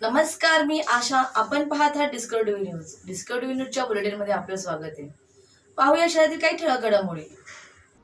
नमस्कार मी आशा. आपण पाहत आहात डिस्कवरी न्यूज डिस्कवरी न्यूजच्या बुलेटिनमध्ये आपलं स्वागत आहे. पाहूया शहरातील काही ठळक घडामोडी.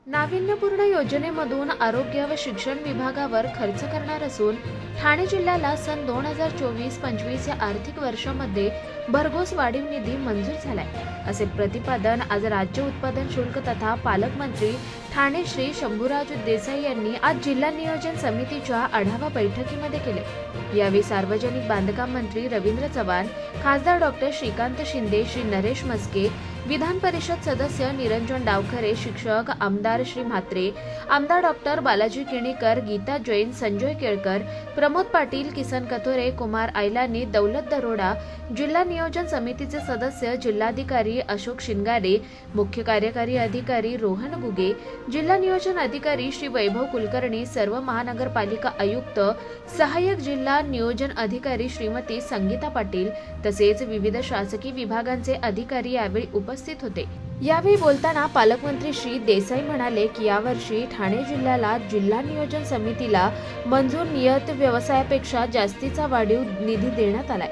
नाविन्यपूर्ण योजनेमधून आरोग्य व शिक्षण विभागावर खर्च करणार असून ठाणे जिल्ह्याला सन दोन हजार चोवीस पंचवीस या आर्थिक वर्षामध्ये भरघोस वाढीव निधी मंजूर झालाय. असे प्रतिपादन आज राज्य उत्पादन शुल्क तथा पालकमंत्री ठाणे श्री शंभूराज देसाई यांनी आज जिल्हा नियोजन समितीच्या आढावा बैठकीमध्ये केले. यावेळी सार्वजनिक बांधकाम मंत्री रवींद्र चव्हाण खासदार डॉक्टर श्रीकांत शिंदे श्री नरेश मस्के विधान परिषद सदस्य निरंजन डावखरे शिक्षक आमदार श्री म्हात्रे आमदार डॉक्टर बालाजी किणीकर गीता जैन संजय केळकर प्रमोद पाटील किसन कथोरे कुमार आयलानी दौलत दरोडा जिल्हा नियोजन समितीचे सदस्य जिल्हाधिकारी अशोक शिंगारे मुख्य कार्यकारी अधिकारी रोहन गुगे जिल्हा नियोजन अधिकारी श्री वैभव कुलकर्णी सर्व महानगरपालिका आयुक्त सहाय्यक जिल्हा नियोजन अधिकारी श्रीमती संगीता पाटील तसेच विविध शासकीय विभागांचे अधिकारी यावेळी उपस्थित उपस्थित होते. यावेळी बोलताना पालकमंत्री श्री देसाई म्हणाले की यावर्षी ठाणे जिल्ह्याला जिल्हा नियोजन समितीला मंजूर नियत व्यवसायापेक्षा जास्तीचा वाढीव निधी देण्यात आलाय.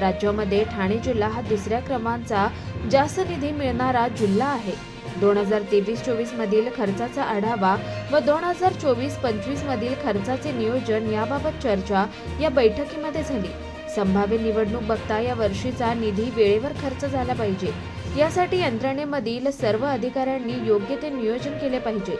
राज्यामध्ये ठाणे जिल्हा हा दुसऱ्या क्रमांकचा जास्त निधी मिळणारा जिल्हा आहे. दोन हजार तेवीस चोवीस मधील खर्चाचा आढावा व दोन हजार चोवीस पंचवीस मधील खर्चाचे नियोजन याबाबत चर्चा या बैठकीमध्ये झाली. संभाव्य निवडणूक बघता या वर्षीचा निधी वेळेवर खर्च झाला पाहिजे. यासाठी यंत्रणेमधील सर्व अधिकाऱ्यांनी योग्य ते नियोजन केले पाहिजे.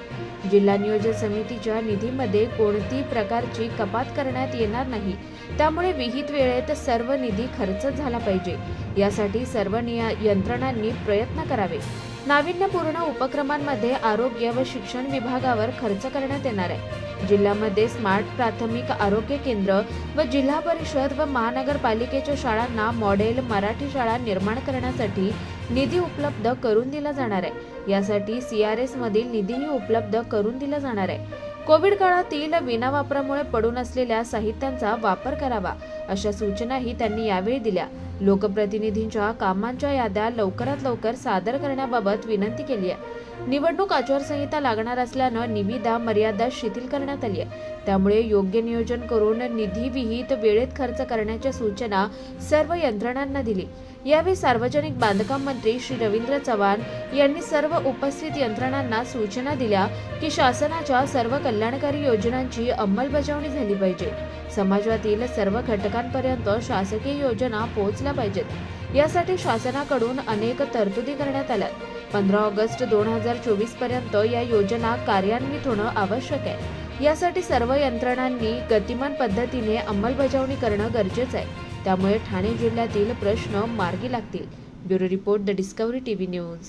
जिल्हा नियोजन समितीच्या निधीमध्ये कोणती प्रकारची कपात करण्यात येणार नाही त्यामुळे विहित वेळेत सर्व निधी खर्च झाला पाहिजे. यासाठी सर्व निय यंत्रणांनी प्रयत्न करावे. नाविन्यपूर्ण उपक्रमांमध्ये आरोग्य व शिक्षण विभागावर खर्च करण्यात येणार आहे. जिल्ह्यामध्ये स्मार्ट प्राथमिक आरोग्य केंद्र व जिल्हा परिषद व महानगरपालिकेच्या शाळांना मॉडेल मराठी शाळा निर्माण करण्यासाठी निधी उपलब्ध करून दिला जाणार आहे. यासाठी सी आर एस मधील निधीही उपलब्ध करून दिला जाणार आहे. कोविड काळातील विनावापरामुळे पडून असलेल्या साहित्यांचा वापर करावा अशा सूचनाही त्यांनी यावेळी दिल्या. लोकप्रतिनिधींच्या कामांच्या याद्या लवकरात लवकर सादर करण्याबाबत विनंती केली आहे. निवडणूक आचारसंहिता लागणार असल्यानं निविदा मर्यादा शिथिल करण्यात आली आहे. त्यामुळे योग्य नियोजन करून निधी विहित वेळेत खर्च करण्याच्या सूचना सर्व यंत्रणांना दिली. यावेळी सार्वजनिक बांधकाम मंत्री श्री रवींद्र चव्हाण यांनी सर्व उपस्थित यंत्रणांना सूचना दिल्या की शासनाच्या सर्व कल्याणकारी योजनांची अंमलबजावणी झाली पाहिजे. समाजातील सर्व घटकांपर्यंत शासकीय योजना पोहोचल्या पाहिजेत. यासाठी शासनाकडून अनेक तरतुदी करण्यात आल्या पंधरा ऑगस्ट दोन हजार चोवीसपर्यंत या योजना कार्यान्वित होणं आवश्यक आहे. यासाठी सर्व यंत्रणांनी गतिमान पद्धतीने अंमलबजावणी करणं गरजेचं आहे. त्यामुळे ठाणे जिल्ह्यातील प्रश्न मार्गी लागतील. Bureau report the Discovery TV news.